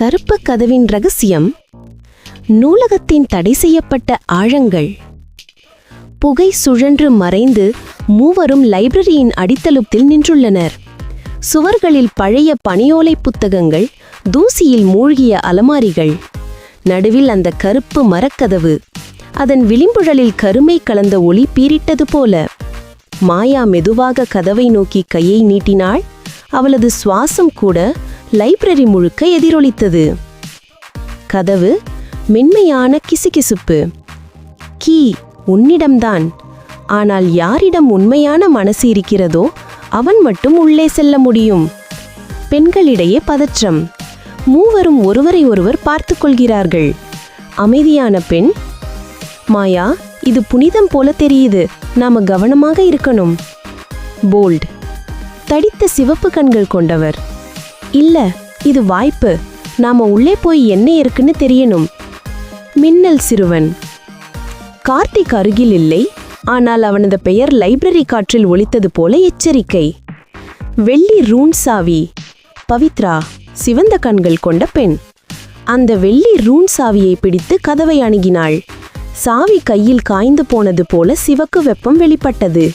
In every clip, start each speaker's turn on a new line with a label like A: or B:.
A: கருப்பு கதவின் ரகசியம் நூலகத்தின் தடை செய்யப்பட்ட ஆழங்கள். புகை சுழன்று மறைந்து மூவரும் லைப்ரரியின் அடித்தளத்தில் நின்றுள்ளனர். சுவர்களில் பழைய பனியோலை புத்தகங்கள் தூசியில் மூழ்கிய அலமாரிகள். நடுவில் அந்த கருப்பு மரக்கதவு அதன் விளிம்புழலில் கருமை கலந்த ஒளி பீரிட்டது போல. மாயா மெதுவாக கதவை நோக்கி கையை நீட்டினாள். அவளது சுவாசம் கூட லைப்ரரி முழுக்க எதிரொலித்தது. கதவு மென்மையான கிசுகிசுப்பு. கீ உன்னிடம்தான். ஆனால் யாரிடம் உண்மையான மனசு இருக்கிறதோ அவன் மட்டும் உள்ளே செல்ல முடியும். பெண்களிடையே பதற்றம். மூவரும் ஒருவரை ஒருவர் பார்த்து கொள்கிறார்கள். அமைதியான பெண் மாயா இது புனிதம் போல தெரியுது. நாம கவனமாக இருக்கணும். போல்ட் தடித்த சிவப்பு கண்கள் கொண்டவர். இல்ல இது வாய்ப்பு. நாம உள்ளே போய் என்ன இருக்குன்னு தெரியணும். மின்னல் சிறுவன். கார்த்திக் அருகில் இல்லை ஆனால் அவனது பெயர் லைப்ரரி காற்றில் ஒலித்தது போல எச்சரிக்கை. வெள்ளி ரூண் சாவி. பவித்ரா சிவந்த கண்கள் கொண்ட பெண். அந்த வெள்ளி ரூன் சாவியை பிடித்து கதவை அணுகினாள். சாவி கையில் காய்ந்து போனது போல சிவக்கு வெப்பம் வெளிப்பட்டது.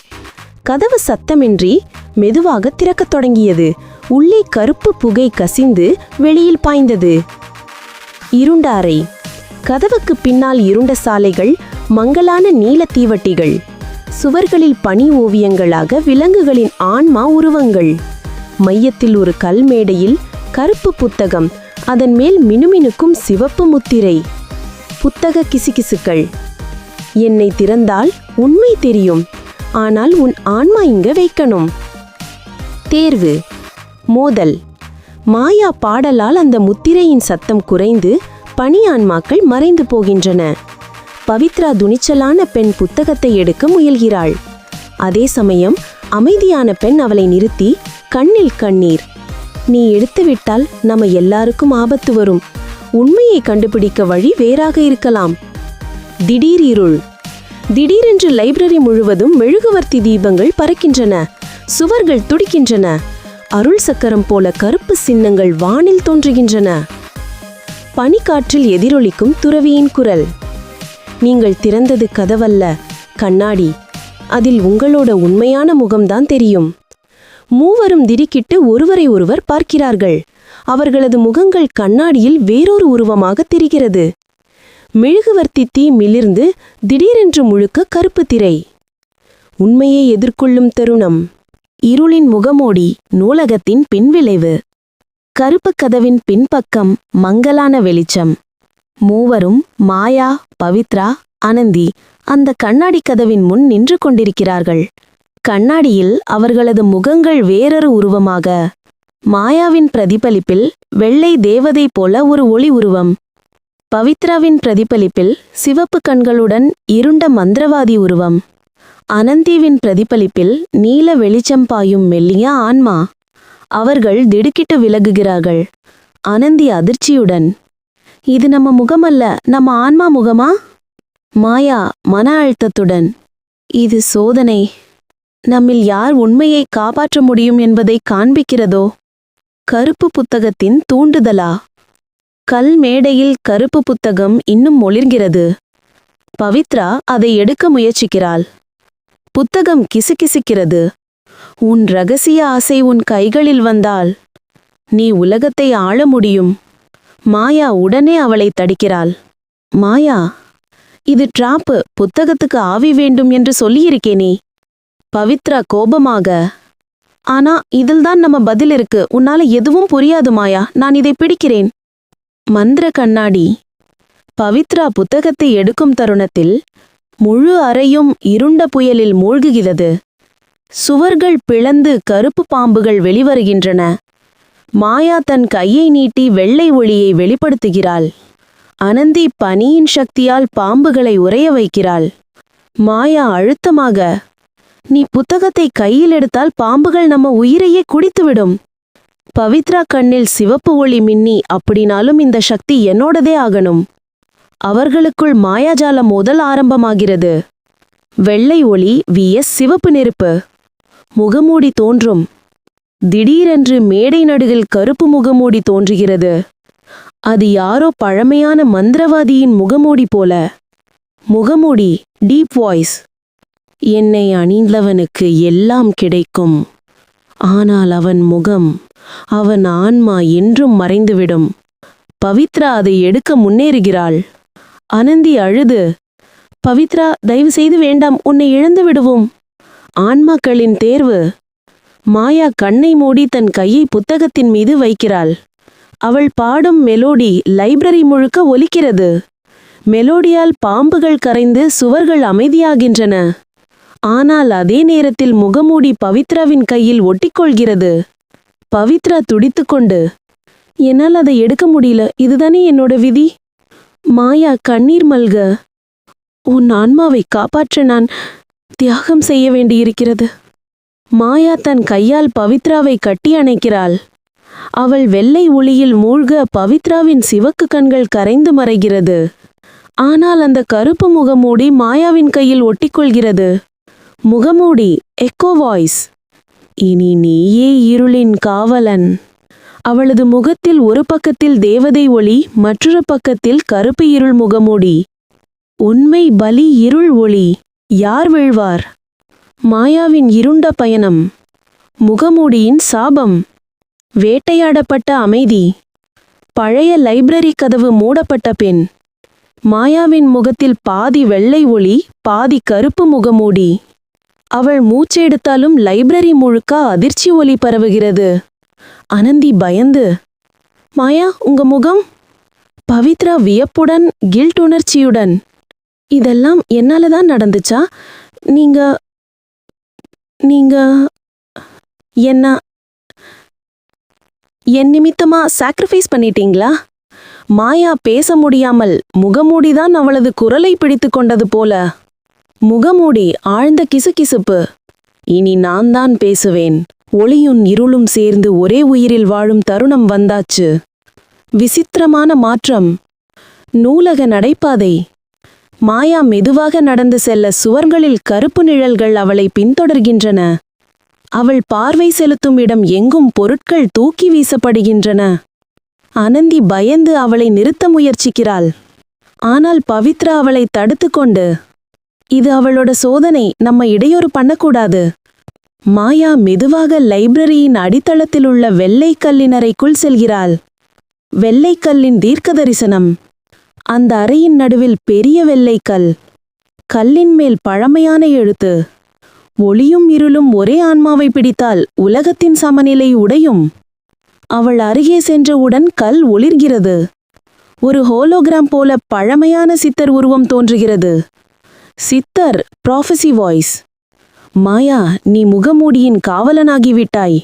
A: கதவு சத்தமின்றி மெதுவாக திறக்கத் தொடங்கியது. உள்ளே கருப்பு புகை கசிந்து வெளியில் பாய்ந்தது. இருண்ட அறை. கதவுக்கு பின்னால் இருண்ட சாலைகள் மங்கலான நீல தீவட்டிகள். சுவர்களில் பனி ஓவியங்களாக விலங்குகளின் ஆன்மா உருவங்கள். மையத்தில் ஒரு கல் மேடையில் கருப்பு புத்தகம் அதன் மேல் மினுமினுக்கும் சிவப்பு முத்திரை. புத்தக கிசுகிசுக்கள். என்னை திறந்தால் உண்மை தெரியும். ஆனால் உன் ஆன்மா இங்க வைக்கணும். தேர்வு. மோதல். மாயா பாடலால் அந்த முத்திரையின் சத்தம் குறைந்து பணியான்மாக்கள் மறைந்து போகின்றன. பவித்ரா துணிச்சலான பெண் புத்தகத்தை எடுக்க முயல்கிறாள். அதே சமயம் அமைதியான பெண் அவளை நிறுத்தி கண்ணில் கண்ணீர். நீ எடுத்துவிட்டால் நம்ம எல்லாருக்கும் ஆபத்து வரும். உண்மையை கண்டுபிடிக்க வழி வேறாக இருக்கலாம் திடீர் இருள். திடீரென்று லைப்ரரி முழுவதும் மெழுகுவர்த்தி தீபங்கள் பறக்கின்றன. சுவர்கள் துடிக்கின்றன. அருள் சக்கரம் போல கருப்பு சின்னங்கள் வானில் தோன்றுகின்றன. பனிக்காற்றில் எதிரொலிக்கும் துறவியின் குரல். நீங்கள் திறந்தது கதவல்ல கண்ணாடி. அதில் உங்களோட உண்மையான முகம்தான் தெரியும். மூவரும் திடுக்கிட்டு ஒருவரை ஒருவர் பார்க்கிறார்கள். அவர்களது முகங்கள் கண்ணாடியில் வேறொரு உருவமாக தெரிகிறது. மெழுகுவர்த்தி தீ மிளிர்ந்து திடீரென்று முழுக்க கருப்பு திரை. உண்மையை எதிர்கொள்ளும் தருணம். இருளின் முகமூடி நூலகத்தின் பின்விளைவு. கருப்பு கதவின் பின்பக்கம் மங்கலான வெளிச்சம். மூவரும் மாயா பவித்ரா அனந்தி அந்த கண்ணாடி கதவின் முன் நின்று கொண்டிருக்கிறார்கள். கண்ணாடியில் அவர்களது முகங்கள் வேறொரு உருவமாக. மாயாவின் பிரதிபலிப்பில் வெள்ளை தேவதை போல ஒரு ஒளி உருவம். பவித்ராவின் பிரதிபலிப்பில் சிவப்பு கண்களுடன் இருண்ட மந்திரவாதி உருவம். அனந்திவின் பிரதிபலிப்பில் நீல வெளிச்சம் பாயும் மெல்லிய ஆன்மா. அவர்கள் திடுக்கிட்டு விலகுகிறார்கள். அனந்தி அதிர்ச்சியுடன் இது நம்ம முகமல்ல நம்ம ஆன்மா முகமா? மாயா மன அழுத்தத்துடன் இது சோதனை. நம்மில் யார் உண்மையை காப்பாற்ற முடியும் என்பதை காண்பிக்கிறதோ? கருப்பு புத்தகத்தின் தூண்டுதலா? கல் மேடையில் கருப்பு புத்தகம் இன்னும் ஒளிர்கிறது. பவித்ரா அதை எடுக்க முயற்சிக்கிறாள். புத்தகம் கிசுகிசுக்கிறது. உன் ரகசிய ஆசை உன் கைகளில் வந்தால் நீ உலகத்தை ஆள முடியும். மாயா உடனே அவளை தடுக்கிறாள். மாயா இது டிராப்பு புத்தகத்துக்கு ஆவி வேண்டும் என்று சொல்லியிருக்கேனே பவித்ரா கோபமாக ஆனா இதில்தான் நம்ம பதில் இருக்கு. உன்னால எதுவும் புரியாது மாயா நான் இதை பிடிக்கிறேன். மந்திர கண்ணாடி. பவித்ரா புத்தகத்தை எடுக்கும் தருணத்தில் முழு அறையும் இருண்ட புயலில் மூழ்குகிறது. சுவர்கள் பிளந்து கருப்பு பாம்புகள் வெளிவருகின்றன. மாயா தன் கையை நீட்டி வெள்ளை ஒளியை வெளிப்படுத்துகிறாள். அனந்தி பனியின் சக்தியால் பாம்புகளை உறைய வைக்கிறாள். மாயா அழுத்தமாக நீ புத்தகத்தை கையில் எடுத்தால் பாம்புகள் நம்ம உயிரையே குடித்துவிடும். பவித்ரா கண்ணில் சிவப்பு ஒளி மின்னி அப்படினாலும் இந்த சக்தி என்னோடதே ஆகணும். அவர்களுக்குள் மாயாஜால மோதல் ஆரம்பமாகிறது. வெள்ளை ஒளி விஎஸ் சிவப்பு நெருப்பு. முகமூடி தோன்றும். திடீரென்று மேடை நடுவில் கருப்பு முகமூடி தோன்றுகிறது. அது யாரோ பழமையான மந்திரவாதியின் முகமூடி போல. முகமூடி டீப் வாய்ஸ் என்னை அணிந்தவனுக்கு எல்லாம் கிடைக்கும். ஆனால் அவன் முகம் அவன் ஆன்மா என்றும் மறைந்துவிடும். பவித்ரா அதை எடுக்க முன்னேறுகிறாள். அனந்தி அழுது பவித்ரா தயவு செய்து வேண்டாம் உன்னை இழந்து விடுவோம். ஆன்மாக்களின் தேர்வு மாயா கண்ணை மூடி தன் கையை புத்தகத்தின் மீது வைக்கிறாள். அவள் பாடும் மெலோடி லைப்ரரி முழுக்க ஒலிக்கிறது. மெலோடியால் பாம்புகள் கரைந்து சுவர்கள் அமைதியாகின்றன. ஆனால் அதே நேரத்தில் முகமூடி பவித்ராவின் கையில் ஒட்டிக்கொள்கிறது. பவித்ரா துடித்துக்கொண்டு என்னால் அதை எடுக்க முடியல. இதுதானே என்னோட விதி? மாயா கண்ணீர் மல்க. உன் ஆன்மாவை காப்பாற்ற நான் தியாகம் செய்ய வேண்டியிருக்கிறது. மாயா தன் கையால் பவித்ராவை கட்டி அணைக்கிறாள். அவள் வெள்ளை ஒளியில் மூழ்க பவித்ராவின் சிவக்கு கண்கள் கரைந்து மறைகிறது. ஆனால் அந்த கருப்பு முகமூடி மாயாவின் கையில் ஒட்டிக்கொள்கிறது. முகமூடி எக்கோ வாய்ஸ் இனி நீயே இருளின் காவலன். அவளது முகத்தில் ஒரு பக்கத்தில் தேவதை ஒளி மற்றொரு பக்கத்தில் கருப்பு இருள் முகமூடி. உண்மை பலி இருள் ஒளி. யார் வீழ்வார் மாயாவின் இருண்ட பயணம். முகமூடியின் சாபம். வேட்டையாடப்பட்ட அமைதி. பழைய லைப்ரரி கதவு மூடப்பட்ட பெண். மாயாவின் முகத்தில் பாதி வெள்ளை ஒளி பாதி கருப்பு முகமூடி. அவள் மூச்செடுத்தாலும் லைப்ரரி முழுக்க அதிர்ச்சி ஒலி பரவுகிறது. அனந்தி பயந்து மாயா உங்க முகம்? பவித்ரா வியப்புடன் கில்ட் உணர்ச்சியுடன் இதெல்லாம் என்னால தான் நடந்துச்சா? நீங்க நீங்க என்ன என் நிமித்தமா சாக்ரிஃபைஸ் பண்ணிட்டீங்களா? மாயா பேச முடியாமல் முகமூடிதான் அவளது குரலை பிடித்து கொண்டது போல. முகமூடி ஆழ்ந்த கிசுகிசுப்பு. இனி நான் தான் பேசுவேன். ஒளியும் இருளும் சேர்ந்து ஒரே உயிரில் வாழும் தருணம் வந்தாச்சு. விசித்திரமான மாற்றம். நூலக நடைபாதை. மாயா மெதுவாக நடந்து செல்ல சுவர்களில் கருப்பு நிழல்கள் அவளை பின்தொடர்கின்றன. அவள் பார்வை செலுத்தும் இடம் எங்கும் பொருட்கள் தூக்கி வீசப்படுகின்றன. அனந்தி பயந்து அவளை நிறுத்த முயற்சிக்கிறாள். ஆனால் பவித்ரா அவளை தடுத்து கொண்டு இது அவளோட சோதனை நம்ம இடையூறு பண்ணக்கூடாது. மாயா மெதுவாக லைப்ரரியின் அடித்தளத்தில் உள்ள வெள்ளை கல்லின் அறைக்குள் செல்கிறாள். வெள்ளைக்கல்லின் தீர்க்க தரிசனம் அந்த அறையின் நடுவில் பெரிய வெள்ளைக்கல் கல்லின் மேல் பழமையான எழுத்து. ஒளியும் இருளும் ஒரே ஆன்மாவை பிடித்தால் உலகத்தின் சமநிலை உடையும். அவள் அருகே சென்றவுடன் கல் ஒளிர்கிறது. ஒரு ஹோலோகிராம் போல பழமையான சித்தர் உருவம் தோன்றுகிறது. சித்தர் ப்ராஃபசி வாய்ஸ் மாயா நீ முகமூடியின் காவலனாகிவிட்டாய்.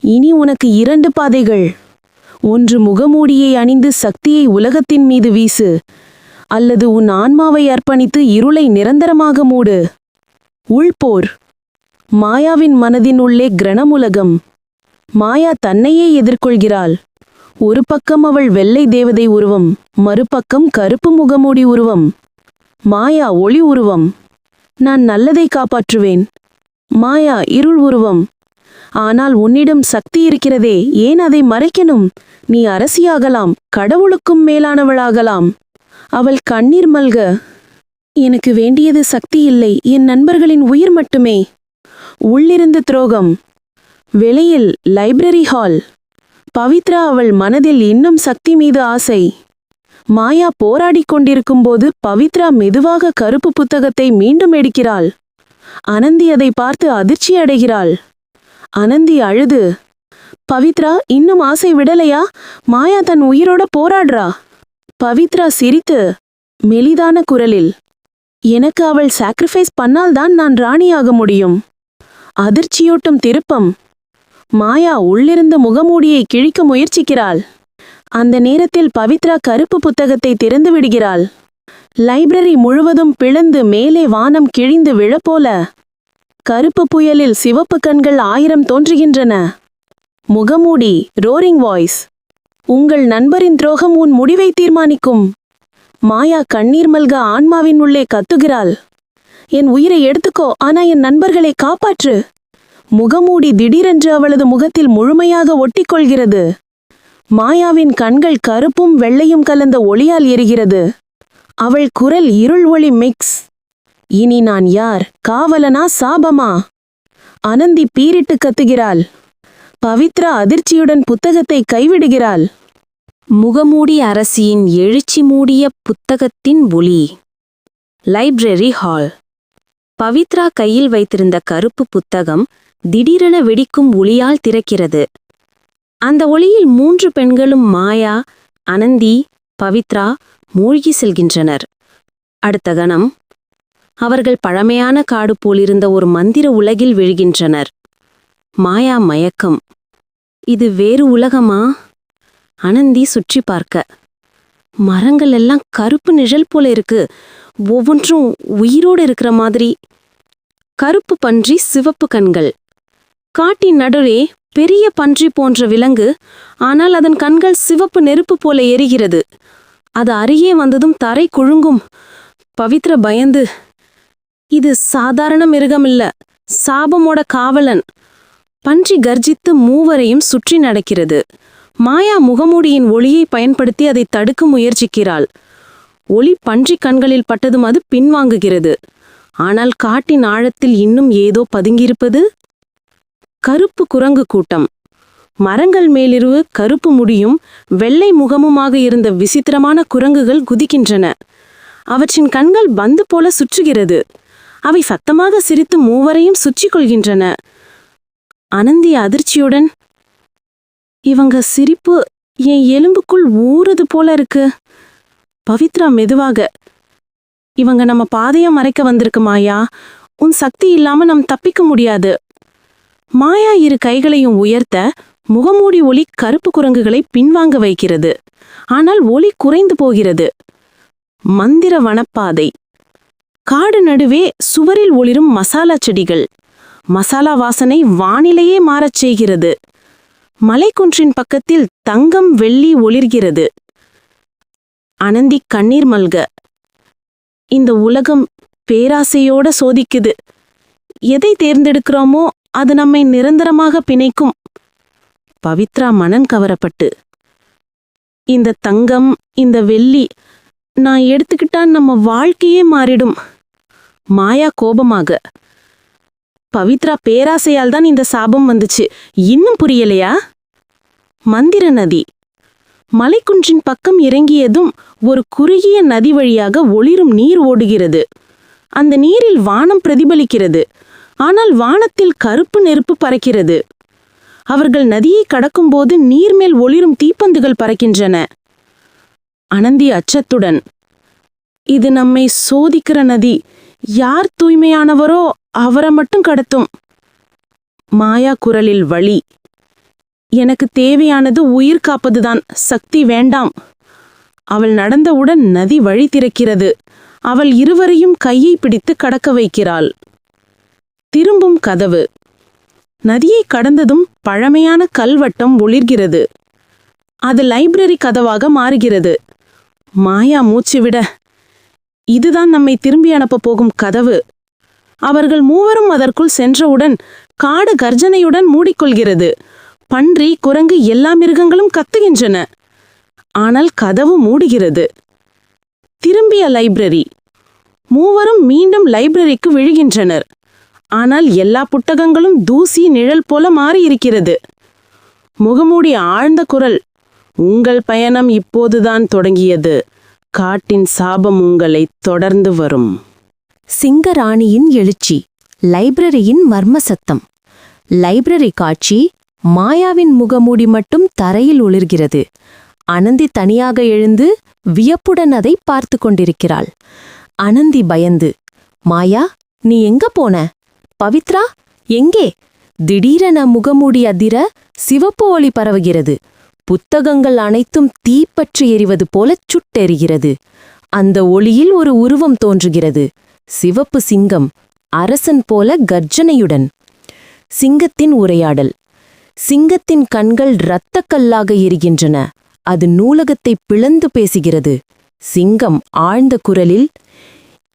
A: இனி உனக்கு இரண்டு பாதைகள். ஒன்று முகமூடியை அணிந்து சக்தியை உலகத்தின் மீது வீசு அல்லது உன் ஆன்மாவை அர்ப்பணித்து இருளை நிரந்தரமாக மூடு. உள்போர் மாயாவின் மனதின் உள்ளே கிரணமுலகம். மாயா தன்னையே எதிர்கொள்கிறாள். ஒரு பக்கம் அவள் வெள்ளை தேவதை உருவம் மறுபக்கம் கருப்பு முகமூடி உருவம். மாயா ஒளி உருவம். நான் நல்லதை காப்பாற்றுவேன். மாயா இருள் உருவம். ஆனால் உன்னிடம் சக்தி இருக்கிறதே ஏன் அதை மறைக்கணும்? நீ அரசியாகலாம் கடவுளுக்கும் மேலானவளாகலாம். அவள் கண்ணீர் மல்க. எனக்கு வேண்டியது சக்தி இல்லை என் நண்பர்களின் உயிர் மட்டுமே. உள்ளிருந்து துரோகம். வெளியில் லைப்ரரி ஹால். பவித்ரா அவள் மனதில் இன்னும் சக்தி மீது ஆசை. மாயா போராடிக் கொண்டிருக்கும்போது பவித்ரா மெதுவாக கருப்பு புத்தகத்தை மீண்டும் எடுக்கிறாள். அனந்தி அதை பார்த்து அதிர்ச்சி அடைகிறாள். அனந்தி அழுது. பவித்ரா இன்னும் ஆசை விடலையா? மாயா தன் உயிரோட போராடுறா. பவித்ரா சிரித்து. மெலிதான குரலில். எனக்கு அவள் சாக்ரிஃபைஸ் பண்ணால்தான் நான் ராணியாக முடியும். அதிர்ச்சியூட்டும் திருப்பம். மாயா உள்ளிருந்த முகமூடியை கிழிக்க முயற்சிக்கிறாள். அந்த நேரத்தில் பவித்ரா கருப்பு புத்தகத்தை திறந்து விடுகிறாள். லைப்ரரி முழுவதும் பிளந்து மேலே வானம் கிழிந்து விழப்போல கருப்பு புயலில் சிவப்பு கண்கள் ஆயிரம் தோன்றுகின்றன. முகமூடி ரோரிங் வாய்ஸ் உங்கள் நண்பரின் துரோகம் உன் முடிவை தீர்மானிக்கும். மாயா கண்ணீர் மல்க ஆன்மாவின் உள்ளே கத்துகிறாள். என் உயிரை எடுத்துக்கோ ஆனா என் நண்பர்களை காப்பாற்று. முகமூடி திடீரென்று அவளது முகத்தில் முழுமையாக ஒட்டிக்கொள்கிறது.
B: மாயாவின் கண்கள் கருப்பும் வெள்ளையும் கலந்த ஒளியால் எரிகிறது. அவள் குரல் இருள் ஒளி மிக்ஸ். இனி நான் யார்? காவலனா சாபமா? அனந்தி பீரிட்டு கத்துகிறாள். பவித்ரா அதிர்ச்சியுடன் புத்தகத்தை கைவிடுகிறாள்.
A: முகமூடி அரசியின் எழுச்சி மூடிய புத்தகத்தின் ஒளி லைப்ரரி ஹால். பவித்ரா கையில் வைத்திருந்த கருப்பு புத்தகம் திடீரென வெடிக்கும் ஒளியால் திறக்கிறது. அந்த ஒளியில் மூன்று பெண்களும் மாயா அனந்தி பவித்ரா மூழ்கி செல்கின்றனர். அடுத்த கணம். அவர்கள் பழமையான காடு போலிருந்த ஒரு மந்திர உலகில் விழுகின்றனர். மாயா மயக்கம். இது வேறு உலகமா? அனந்தி சுற்றி பார்க்க. மரங்கள் எல்லாம் கருப்பு நிழல் போல இருக்கு. ஒவ்வொன்றும் உயிரோடு இருக்கிற மாதிரி. கருப்பு பன்றி சிவப்பு கண்கள். காட்டின் நடுவே பெரிய பன்றி போன்ற விலங்கு ஆனால் அதன் கண்கள் சிவப்பு நெருப்பு போல எரிகிறது. அது அருகே வந்ததும் தரை குழுங்கும். பவித்ர பயந்து இது சாதாரண மிருகம் இல்ல சாபமோட காவலன். பன்றி கர்ஜித்து மூவரையும் சுற்றி நடக்கிறது. மாயா முகமூடியின் ஒளியை பயன்படுத்தி அதை தடுக்க முயற்சிக்கிறாள். ஒளி பன்றி கண்களில் பட்டதும் அது பின்வாங்குகிறது. ஆனால் காட்டின் ஆழத்தில் இன்னும் ஏதோ பதுங்கியிருப்பது? கருப்பு குரங்கு கூட்டம். மரங்கள் மேலிருவு கருப்பு முடியும் வெள்ளை முகமுமாக இருந்த விசித்திரமான குரங்குகள் குதிக்கின்றன. அவற்றின் கண்கள் பந்து போல சுற்றுகிறது. அவை சத்தமாக சிரித்து மூவரையும் சுற்றி கொள்கின்றன. அனந்தி அதிர்ச்சியுடன் இவங்க சிரிப்பு என் எலும்புக்குள் ஊறுது போல இருக்கு. பவித்ரா மெதுவாக இவங்க நம்ம பாதையை மறைக்க வந்திருக்கு மாயா உன் சக்தி இல்லாம நம் தப்பிக்க முடியாது. மாயா இரு கைகளையும் உயர்த்த முகமூடி ஒளி கருப்பு குரங்குகளை பின்வாங்க வைக்கிறது. ஆனால் ஒளி குறைந்து போகிறது. மந்திர வனப்பாதை. காடு நடுவே சுவரில் ஒளிரும் மசாலா செடிகள். மசாலா வாசனை வானிலையே மாறச் செய்கிறது. மலைக்குன்றின் பக்கத்தில் தங்கம் வெள்ளி ஒளிர்கிறது. அனந்தி கண்ணீர் மல்க. இந்த உலகம் பேராசையோட சோதிக்குது. எதை தேர்ந்தெடுக்கிறோமோ அது நம்மை நிரந்தரமாக பிணைக்கும். பவித்ரா மனம் கவரப்பட்டு இந்த தங்கம் இந்த வெள்ளி நான் எடுத்துக்கிட்டா நம்ம வாழ்க்கையே மாறிடும். மாயா கோபமாக பவித்ரா பேராசையால் தான் இந்த சாபம் வந்துச்சு. இன்னும் புரியலையா? மந்திர நதி மலைக்குன்றின் பக்கம் இறங்கியதும் ஒரு குறுகிய நதி வழியாக ஒளிரும் நீர் ஓடுகிறது. அந்த நீரில் வானம் பிரதிபலிக்கிறது. ஆனால் வானத்தில் கருப்பு நெருப்பு பறக்கிறது. அவர்கள் நதியை கடக்கும்போது நீர்மேல் ஒளிரும் தீப்பந்துகள் பறக்கின்றன. அனந்தி அச்சத்துடன் இது நம்மை சோதிக்கிற நதி. யார் தூய்மையானவரோ அவரை மட்டும் கடத்தும். மாயா குரலில் வழி எனக்கு தேவையானது உயிர் காப்பதுதான். சக்தி வேண்டாம். அவள் நடந்தவுடன் நதி வழி திறக்கிறது. அவள் இருவரையும் கையை பிடித்து கடக்க வைக்கிறாள். திரும்பும் கதவு. நதியை கடந்ததும் பழமையான கல்வட்டம் ஒளிர்கிறது. அது லைப்ரரி கதவாக மாறுகிறது. மாயா மூச்சுவிட இதுதான் நம்மை திரும்பி அனுப்பப் போகும் கதவு அவர்கள் மூவரும் அதற்குள் சென்றவுடன் காடு கர்ஜனையுடன் மூடிக்கொள்கிறது. பன்றி குரங்கு எல்லா மிருகங்களும் கத்துகின்றன. ஆனால் கதவு மூடுகிறது. திரும்பிய லைப்ரரி. மூவரும் மீண்டும் லைப்ரரிக்கு விழுகின்றனர். ஆனால் எல்லா புத்தகங்களும் தூசி நிழல் போல மாறியிருக்கிறது. முகமூடி ஆழ்ந்த குரல் உங்கள் பயணம் இப்போதுதான் தொடங்கியது. காட்டின் சாபம் உங்களை தொடர்ந்து வரும். சிங்கராணியின் எழுச்சி லைப்ரரியின் மர்ம சத்தம் லைப்ரரி காட்சி மாயாவின் முகமூடி மட்டும் தரையில் ஒளிர்கிறது. அனந்தி தனியாக எழுந்து வியப்புடன் அதை பார்த்து கொண்டிருக்கிறாள். அனந்தி பயந்து மாயா நீ எங்க போன? பவித்ரா எங்கே? திடீரென முகமூடி அதிர சிவப்பு ஒளி பரவுகிறது. புத்தகங்கள் அனைத்தும் தீப்பற்றி எறிவது போலச் சுட்டெறிகிறது அந்த ஒளியில் ஒரு உருவம் தோன்றுகிறது. சிவப்பு சிங்கம் அரசன் போல கர்ஜனையுடன். சிங்கத்தின் உரையாடல். சிங்கத்தின் கண்கள் இரத்தக்கல்லாக எரிகின்றன. அது நூலகத்தை பிளந்து பேசுகிறது. சிங்கம் ஆழ்ந்த குரலில்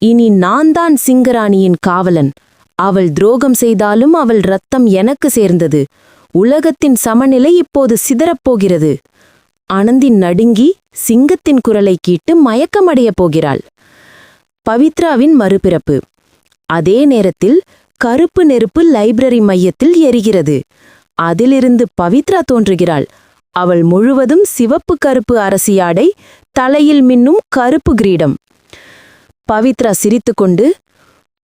A: இனி நான் தான் சிங்கராணியின் காவலன். அவள் துரோகம் செய்தாலும் அவள் ரத்தம் எனக்கு சேர்ந்தது. உலகத்தின் சமநிலை இப்போது சிதறப்போகிறது. அனந்தி நடுங்கி சிங்கத்தின் குரலை கேட்டு மயக்கமடையப் போகிறாள். பவித்ராவின் மறுபிறப்பு. அதே நேரத்தில் கருப்பு நெருப்பு லைப்ரரி மையத்தில் எரிகிறது. அதிலிருந்து பவித்ரா தோன்றுகிறாள். அவள் முழுவதும் சிவப்பு கருப்பு அரசியாடை தலையில் மின்னும் கருப்பு கிரீடம். பவித்ரா சிரித்துக்கொண்டு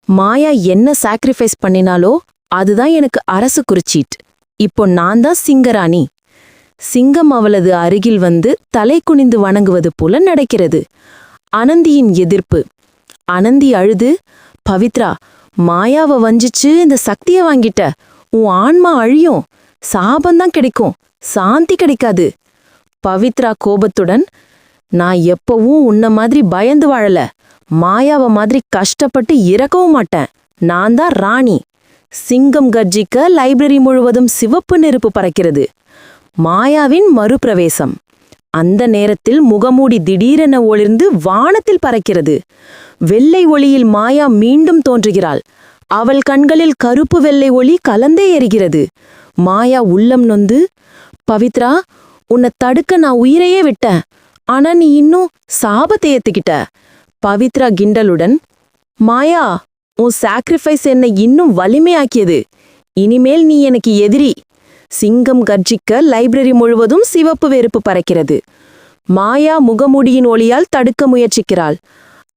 A: மாயா என்ன சாக்ரிஃபைஸ் பண்ணினாலோ அதுதான் எனக்கு அரசு குறிச்சீட் இப்போ நான் தான் சிங்கராணி. சிங்கம் அவளது அருகில் வந்து தலை குனிந்து வணங்குவது போல நடக்கிறது. அனந்தியின் எதிர்ப்பு. அனந்தி அழுது பவித்ரா மாயாவை வஞ்சிச்சு இந்த சக்தியை வாங்கிட்ட. உன் ஆன்மா அழியும். சாபந்தான் கிடைக்கும். சாந்தி கிடைக்காது. பவித்ரா கோபத்துடன் நான் எப்பவும் உன்ன மாதிரி பயந்து வாழல. மாயாவ மாதிரி கஷ்டப்பட்டு இறக்கவும் மாட்டேன். நான் தான் ராணி. சிங்கம் கர்ஜிக்க லைப்ரரி முழுவதும் சிவப்பு நெருப்பு பறக்கிறது. மாயாவின் மறுபிரவேசம். அந்த நேரத்தில் முகமூடி திடீரென ஒளிர்ந்து வானத்தில் பறக்கிறது. வெள்ளை ஒளியில் மாயா மீண்டும் தோன்றுகிறாள். அவள் கண்களில் கருப்பு வெள்ளை ஒளி கலந்தே எரிகிறது. மாயா உள்ளம் நொந்து பவித்ரா உன்னை தடுக்க நான் உயிரையே விட்டேன். ஆனா நீ இன்னும் சாபத்தை ஏத்துக்கிட்ட. பவித்ரா கிண்டலுடன் மாயா உன் சாக்ரிஃபைஸ் என்னை இன்னும் வலிமையாக்கியது. இனிமேல் நீ எனக்கு எதிரி. சிங்கம் கர்ஜிக்க லைப்ரரி முழுவதும் சிவப்பு வெறுப்பு பறக்கிறது. மாயா முகமுடியின் ஒளியால் தடுக்க முயற்சிக்கிறாள்.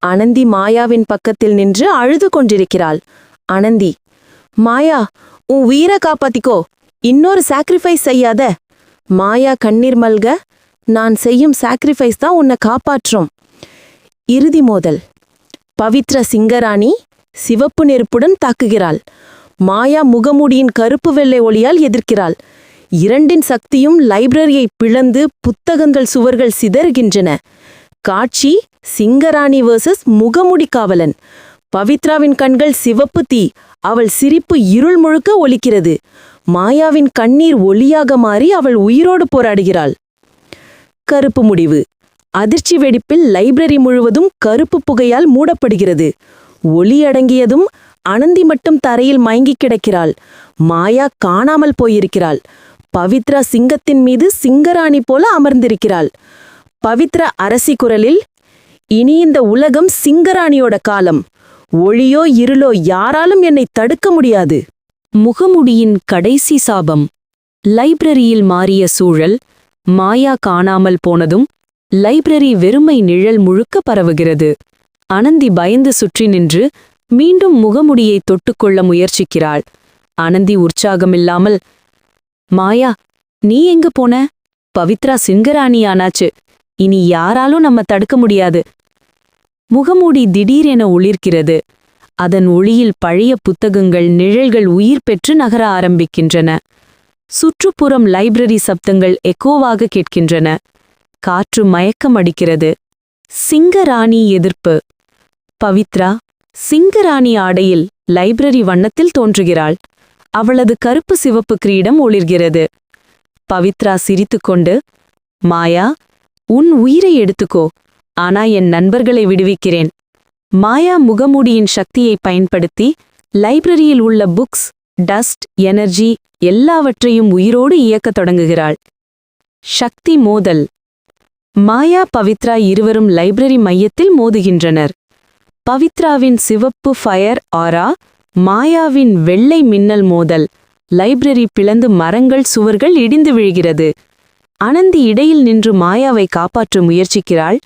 A: அனந்தி மாயாவின் பக்கத்தில் நின்று அழுது கொண்டிருக்கிறாள். அனந்தி மாயா உன் உயிரை காப்பாத்திக்கோ. இன்னொரு சாக்ரிஃபைஸ் செய்யாத. மாயா கண்ணீர் மல்க நான் செய்யும் சாக்ரிஃபைஸ் தான் உன்னை காப்பாற்றும். இறுதி மோதல். பவித்ர சிங்கராணி சிவப்பு நெருப்புடன் தாக்குகிறாள். மாயா முகமூடியின் கருப்பு வெள்ளை ஒளியால் எதிர்க்கிறாள். இரண்டின் சக்தியும் லைப்ரரியை பிளந்து புத்தகங்கள் சுவர்கள் சிதறுகின்றன. காட்சி சிங்கராணி வர்சஸ் முகமுடி காவலன். பவித்ராவின் கண்கள் சிவப்பு தீ அவள் சிரிப்பு இருள் முழுக்க ஒலிக்கிறது. மாயாவின் கண்ணீர் ஒளியாக மாறி அவள் உயிரோடு போராடுகிறாள். கருப்பு முடிவு. அதிர்ச்சி வெடிப்பில் லைப்ரரி முழுவதும் கருப்பு புகையால் மூடப்படுகிறது. ஒளி அடங்கியதும் அனந்தி மட்டும் தரையில் மயங்கிக் கிடக்கிறாள். மாயா காணாமல் போயிருக்கிறாள். பவித்ரா சிங்கத்தின் மீது சிங்கராணி போல அமர்ந்திருக்கிறாள். பவித்ரா அரசி குரலில் இனி இந்த உலகம் சிங்கராணியோட காலம். ஒளியோ இருளோ யாராலும் என்னை தடுக்க முடியாது.
C: முகமுடியின் கடைசி சாபம். லைப்ரரியில் மாறிய சூழல் மாயா காணாமல் போனதும் லைப்ரரி வெறுமை நிழல் முழுக்க பரவுகிறது. அனந்தி பயந்து சுற்றி நின்று மீண்டும் முகமுடியை தொட்டுக்கொள்ள முயற்சிக்கிறாள். அனந்தி உற்சாகமில்லாமல் மாயா நீ எங்க போன? பவித்ரா சிங்கராணியானாச்சு. இனி யாராலும் நம்ம தடுக்க முடியாது. முகமூடி திடீரென ஒளிர்கிறது. அதன் ஒளியில் பழைய புத்தகங்கள் நிழல்கள் உயிர் பெற்று நகர ஆரம்பிக்கின்றன. சுற்றுப்புறம் லைப்ரரி சப்தங்கள் எக்கோவாக கேட்கின்றன. காற்று மயக்கம் அடிக்கிறது சிங்கராணி எதிர்ப்பு. பவித்ரா சிங்கராணி ஆடையில் லைப்ரரி வண்ணத்தில் தோன்றுகிறாள். அவளது கருப்பு சிவப்பு கிரீடம் ஒளிர்கிறது. பவித்ரா சிரித்துக்கொண்டு மாயா உன் உயிரை எடுத்துக்கோ. ஆனா என் நண்பர்களை விடுவிக்கிறேன். மாயா முகமூடியின் சக்தியை பயன்படுத்தி லைப்ரரியில் உள்ள புக்ஸ் டஸ்ட் எனர்ஜி எல்லாவற்றையும் உயிரோடு இயக்கத் தொடங்குகிறாள். சக்தி மோதல். மாயா பவித்ரா இருவரும் லைப்ரரி மையத்தில் மோதுகின்றனர். பவித்ராவின் சிவப்பு ஃபயர் ஆரா மாயாவின் வெள்ளை மின்னல் மோதல். லைப்ரரி பிளந்து மரங்கள் சுவர்கள் இடிந்து விழுகிறது. அனந்தி இடையில் நின்று மாயாவை காப்பாற்ற முயற்சிக்கிறாள்.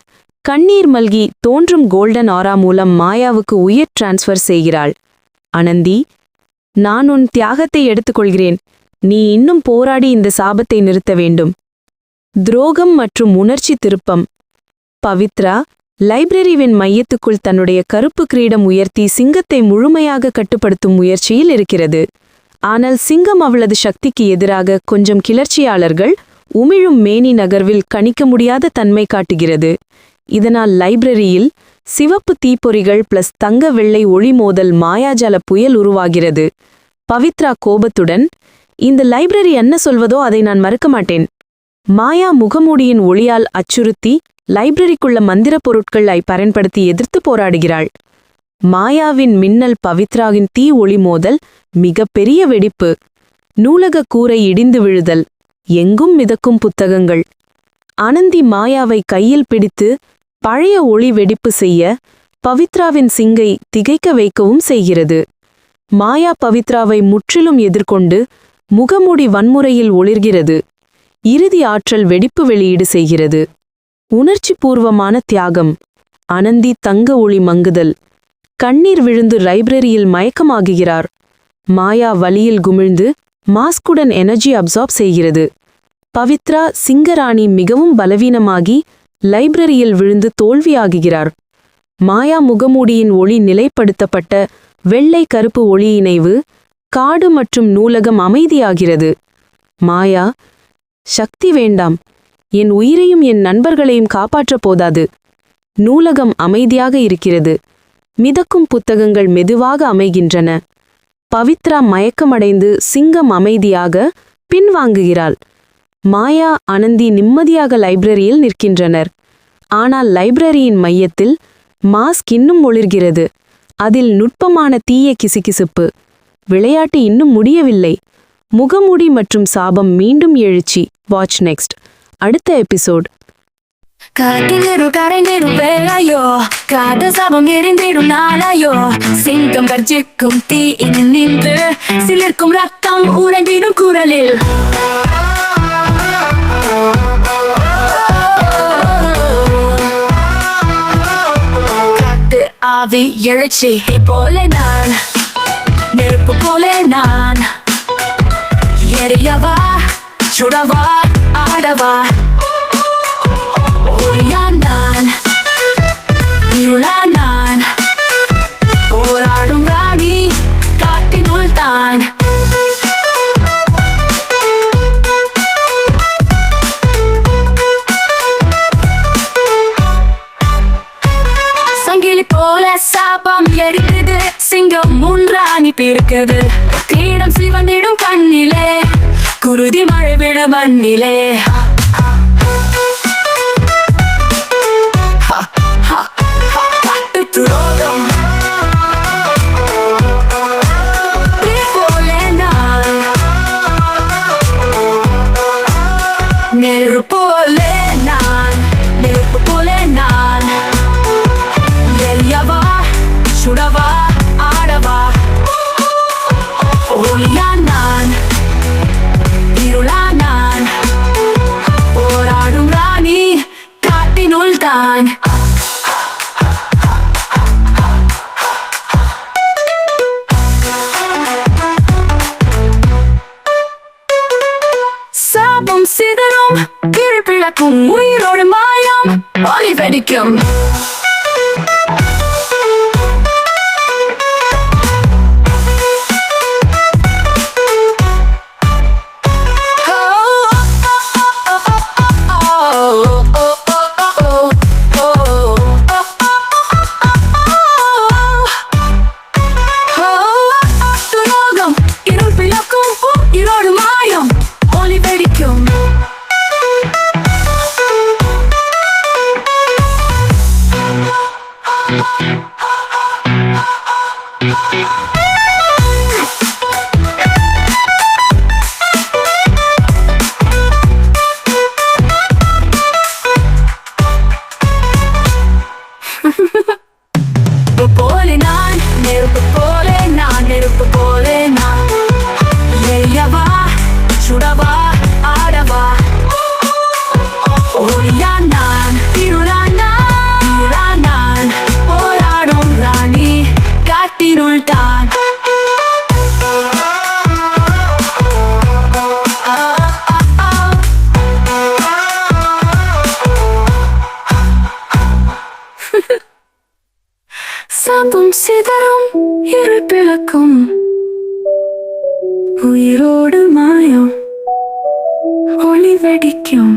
C: கண்ணீர் மல்கி தோன்றும் கோல்டன் ஆரா மூலம் மாயாவுக்கு உயிர் டிரான்ஸ்ஃபர் செய்கிறாள். அனந்தி நான் உன் தியாகத்தை எடுத்துக்கொள்கிறேன். நீ இன்னும் போராடி இந்த சாபத்தை நிறுத்த வேண்டும். துரோகம் மற்றும் உணர்ச்சி திருப்பம். பவித்ரா லைப்ரரிவின் மையத்துக்குள் தன்னுடைய கருப்பு கிரீடம் உயர்த்தி சிங்கத்தை முழுமையாக கட்டுப்படுத்தும் முயற்சியில் இருக்கிறது. ஆனால் சிங்கம் அவளது சக்திக்கு எதிராக கொஞ்சம் கிளர்ச்சியாளர்கள் உமிழும் மேனி நகர்வில் கணிக்க முடியாத தன்மை காட்டுகிறது. இதனால் லைப்ரரியில் சிவப்பு தீப்பொறிகள் பிளஸ் தங்க வெள்ளை ஒளிமோதல் மாயாஜால புயல் உருவாகிறது. பவித்ரா கோபத்துடன் இந்த லைப்ரரி என்ன சொல்வதோ அதை நான் மறுக்க மாட்டேன். மாயா முகமூடியின் ஒளியால் அச்சுறுத்தி லைப்ரரிக்குள்ள மந்திர பொருட்களை பயன்படுத்தி எதிர்த்து போராடுகிறாள். மாயாவின் மின்னல் பவித்ராவின் தீ ஒளி மோதல் மிகப்பெரிய வெடிப்பு. நூலக கூரை இடிந்து விழுதல். எங்கும் மிதக்கும் புத்தகங்கள்.
A: அனந்தி மாயாவை கையில் பிடித்து பழைய ஒளி வெடிப்பு செய்ய பவித்ராவின் சிங்கை திகைக்க வைக்கவும் செய்கிறது. மாயா பவித்ராவை முற்றிலும் எதிர்கொண்டு முகமூடி வன்முறையில் ஒளிர்கிறது. இறுதி ஆற்றல் வெடிப்பு வெளியீடு செய்கிறது. உணர்ச்சிபூர்வமான தியாகம். அனந்தி தங்க ஒளி மங்குதல். கண்ணீர் விழுந்து லைப்ரரியில் மயக்கமாகுகிறார். மாயா வலியில் குமிழ்ந்து மாஸ்குடன் எனர்ஜி அப்சார்ப் செய்கிறது. பவித்ரா சிங்கராணி மிகவும் பலவீனமாகி லைப்ரரியில் விழுந்து தோல்வியாகுகிறார். மாயா முகமூடியின் ஒளி நிலைப்படுத்தப்பட்ட வெள்ளை கருப்பு ஒளி இணைவு காடு மற்றும் நூலகம் அமைதியாகிறது. மாயா சக்தி வேண்டாம். என் உயிரையும் என் நண்பர்களையும் காப்பாற்றப் போதாது. நூலகம் அமைதியாக இருக்கிறது. மிதக்கும் புத்தகங்கள் மெதுவாக அமைகின்றன. பவித்ரா மயக்கமடைந்து சிங்கம் அமைதியாக பின்வாங்குகிறாள். மாயா அனந்தி நிம்மதியாக லைப்ரரியில் நிற்கின்றனர். ஆனால் லைப்ரரியின் மையத்தில் மாஸ்க் இன்னும் ஒளிர்கிறது. அதில் நுட்பமான தீய கிசுகிசுப்பு. விளையாட்டு இன்னும் முடியவில்லை. முகமூடி மற்றும் சாபம் மீண்டும் எழுச்சி. வாட்ச் நெக்ஸ்ட் அடுத்த எபிசோட்
D: காட்டிலிரு கரைந்திடும் வேலையோ காத சாபம் எரிந்திடும் நாளையோ. சிங்கம் கர்ஜிக்கும் தீயில் நின்று சிலிர்க்கும் ரத்தம் உறங்கிடும் குரலில். காட்டு ஆவி எழுச்சி போல நான் நெருப்பு போல நான். எரியவா சுடவா ஆடவா? ஒளியா நான் இருளா நான். போராடும் ராணி காட்டினுள் தான். சங்கிலி போல சாபம் எரிக்குது சிங்கம் முன்றாணி பிறக்குது கிரீடம் சிவனிடும் கண்ணிலே. குருதி மழை விழ மண்ணிலே. மாயம் ஒளி வெடிக்கும் உயிரோடு மாயம் ஒளி வெடிக்கும்